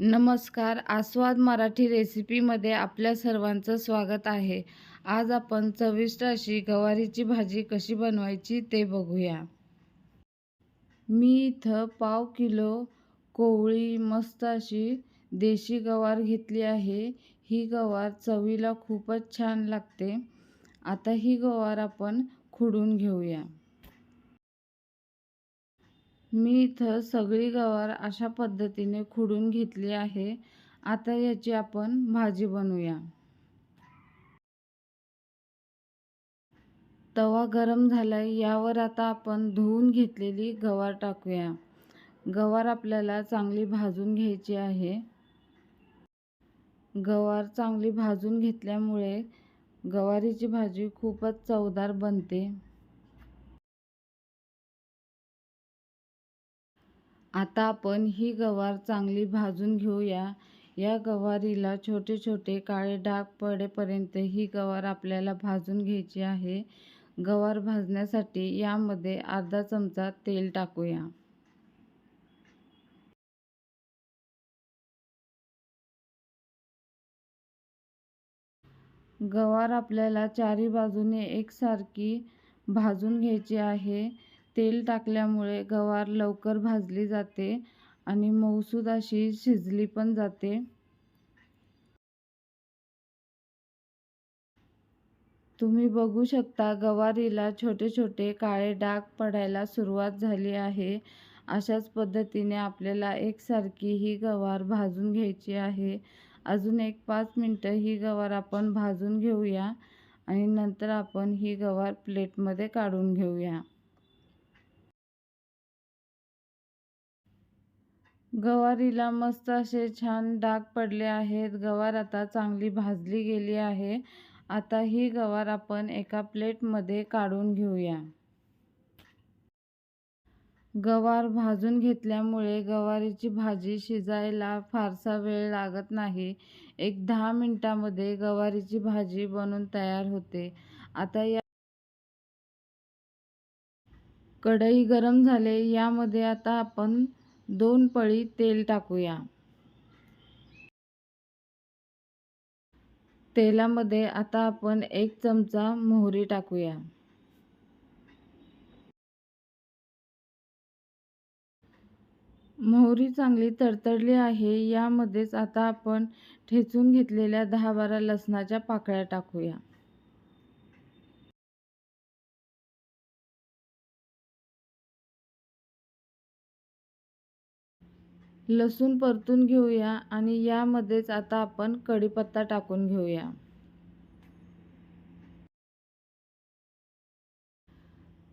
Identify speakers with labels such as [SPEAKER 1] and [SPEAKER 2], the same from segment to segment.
[SPEAKER 1] नमस्कार. आस्वाद मराठी रेसिपीमध्ये आपल्या सर्वांचं स्वागत आहे. आज आपण चविष्ट अशी गवारीची भाजी कशी बनवायची ते बघूया. मी इथं पाव किलो कोवळी मस्त अशी देशी गवार घेतली आहे. ही गवार चवीला खूपच छान लागते. आता ही गवार आपण खुडून घेऊया. मी इथं सगळी गवार अशा पद्धतीने खुडून घेतली आहे. आता याची आपण भाजी बनवूया. तवा गरम झालाय यावर आता आपण धुवून घेतलेली गवार टाकूया. गवार आपल्याला चांगली भाजून घ्यायची आहे. गवार चांगली भाजून घेतल्यामुळे गवारीची भाजी खूपच चवदार बनते. आता आपण ही गवार चांगली भाजून घेऊया. या गवारीला छोटे छोटे काळे डाग पडेपर्यंत ही गवार आपल्याला भाजून घ्यायची आहे. गवार भाजण्यासाठी यामध्ये अर्धा चमचा तेल टाकूया. गवार आपल्याला चारी बाजूने एकसारखी भाजून घ्यायची आहे. तेल टाकल्यामुळे गवार लवकर भाजली जाते आणि मऊसूद अशी शिजली पण जाते. तुम्ही बघू शकता गवारीला छोटे छोटे काळे डाग पडायला सुरुवात झाली आहे. अशाच पद्धतीने आपल्याला एकसारखी ही गवार भाजून घ्यायची आहे. अजून एक पाच मिनटं ही गवार आपण भाजून घेऊया आणि नंतर आपण ही गवार प्लेटमध्ये काढून घेऊया. गवारीला मस्त असे छान डाग पडले आहेत. गवार आता चांगली भाजली गेली आहे. आता ही गवार आपण एका प्लेटमध्ये काढून घेऊया. गवार भाजून घेतल्यामुळे गवारीची भाजी शिजायला फारसा वेळ लागत नाही. एक दहा मिनटामध्ये गवारीची भाजी बनून तयार होते. आता या कढई गरम झाले. यामध्ये आता आपण दोन पळी तेल टाकूया. तेलामध्ये आता आपण एक चमचा मोहरी टाकूया. मोहरी चांगली तडतडली आहे यामध्येच आता आपण ठेचून घेतलेल्या दहा बारा लसणाच्या पाकळ्या टाकूया. लसूण परतून घेऊया आणि यामध्येच आता आपण कढीपत्ता टाकून घेऊया.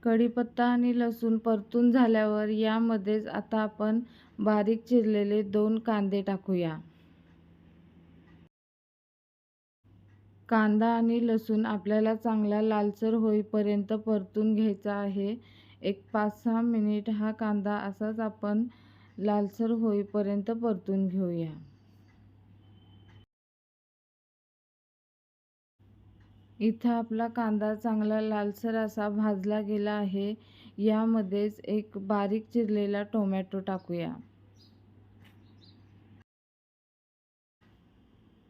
[SPEAKER 1] कढीपत्ता आणि लसूण परतून झाल्यावर यामध्येच आता आपण बारीक चिरलेले दोन कांदे टाकूया. कांदा आणि लसूण आपल्याला चांगला लालसर होईपर्यंत परतून घ्यायचा आहे. एक पाच सहा मिनिट हा कांदा असाच आपण लालसर होईपर्यंत परतून घेऊया. इथं आपला कांदा चांगला लालसर असा भाजला गेला आहे. यामध्येच एक बारीक चिरलेला टोमॅटो टाकूया.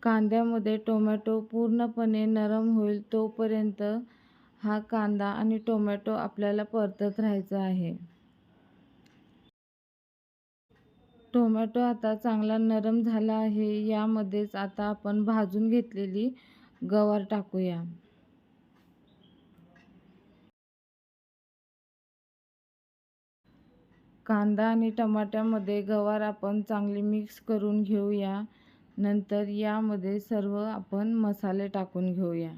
[SPEAKER 1] कांद्यामध्ये टोमॅटो पूर्णपणे नरम होईल तोपर्यंत हा कांदा आणि टोमॅटो आपल्याला परतत राहायचा आहे. टोमॅटो आता चांगला नरम झाला आहे. यामध्येच आता आपण भाजून घेतलेली गवार टाकूया. कांदा आणि टमाट्यामध्ये गवार आपण चांगली मिक्स करून घेऊया. नंतर यामध्ये सर्व आपण मसाले टाकून घेऊया.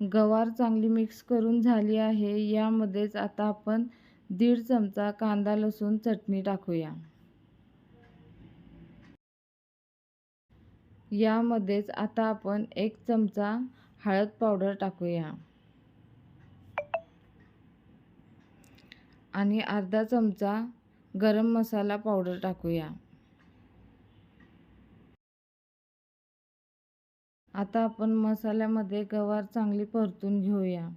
[SPEAKER 1] गवार चांगली मिक्स करून झाली आहे. यामध्येच आता आपण दीड चमचा कांदा लसूण चटणी टाकूया. यामध्येच आता आपण एक चमचा हळद पावडर टाकूया. आणि अर्धा चमचा गरम मसाला पावडर टाकूया. आता आपण मसाल्यामध्ये गवार चांगली परतून घेऊया.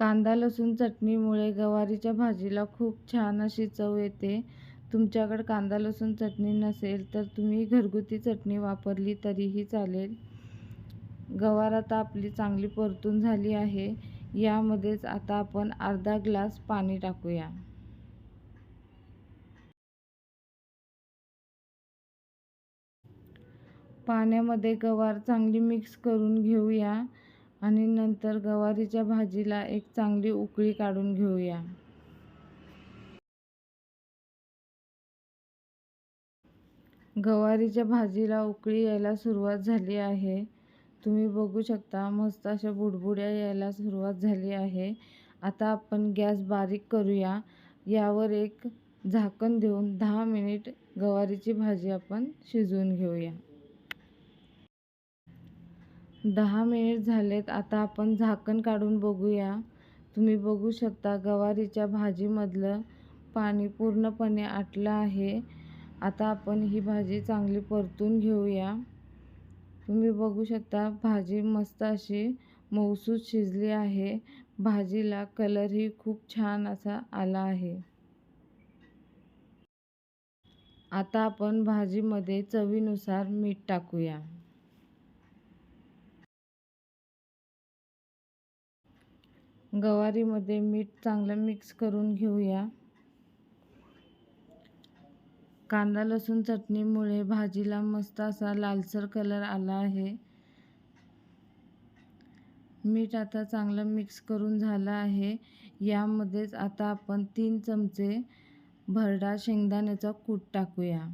[SPEAKER 1] कांदा लसूण चटणीमुळे गवारीच्या भाजीला खूप छान अशी चव येते. तुमच्याकडे कांदा लसूण चटणी नसेल तर तुम्ही घरगुती चटणी वापरली तरीही चालेल. गवार आता आपली चांगली परतून झाली आहे. यामध्येच आता आपण अर्धा ग्लास पाणी टाकूया. पाण्यामध्ये गवार चांगली मिक्स करून घेऊया. आणि नंतर गवारीच्या भाजीला एक चांगली उकळी काढून घेऊया. गवारीच्या भाजीला उकळी यायला सुरुवात झाली आहे. तुम्ही बघू शकता मस्त अशा बुडबुड्या यायला सुरुवात झाली आहे. आता आपण गॅस बारीक करूया. यावर एक झाकण देऊन दहा मिनिट गवारीची भाजी आपण शिजवून घेऊया. दहा मिनिट झालेत आता आपण झाकण काढून बघूया. तुम्ही बघू शकता गवारीच्या भाजीमधलं पाणी पूर्णपणे आटलं आहे. आता आपण ही भाजी चांगली परतून घेऊया. तुम्ही बघू शकता भाजी मस्त अशी मऊसूत शिजली आहे. भाजीला कलरही खूप छान असा आला आहे. आता आपण भाजीमध्ये चवीनुसार मीठ टाकूया. गवारीमध्ये मीठ चांगलं मिक्स करून घेऊया. कांदा लसूण चटणीमुळे भाजीला मस्त असा लालसर कलर आला आहे. मीठ आता चांगलं मिक्स करून झालं आहे. यामध्येच आता आपण तीन चमचे भरडा शेंगदाण्याचा कूट टाकूया.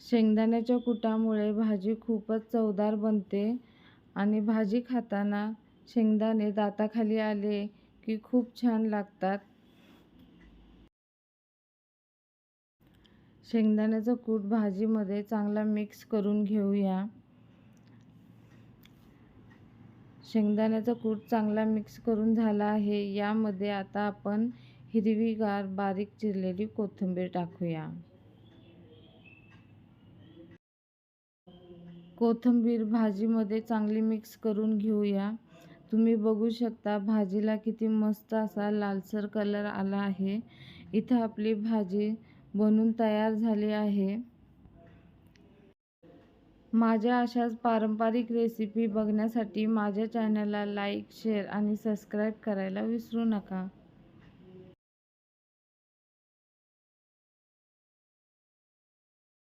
[SPEAKER 1] शेंगदाण्याच्या कुटामुळे भाजी खूपच चवदार बनते. आणि भाजी खाताना शेंगदाणे दाताखाली आले की खूप छान लागतात. शेंगदाण्याचा कूट भाजीमध्ये चांगला मिक्स करून घेऊया. शेंगदाण्याचा कूट चांगला मिक्स करून झाला आहे. यामध्ये आता आपण हिरवीगार बारीक चिरलेली कोथिंबीर टाकूया. कोथिंबीर भाजीमध्ये चांगली मिक्स करून घेऊया. तुम्ही बघू शकता भाजीला किती मस्त असा लालसर कलर आला आहे. इथं आपली भाजी बनून तयार झाली आहे. माझ्या अशाच पारंपरिक रेसिपी बघण्यासाठी माझ्या चॅनलला लाईक शेअर आणि सबस्क्राईब करायला विसरू नका.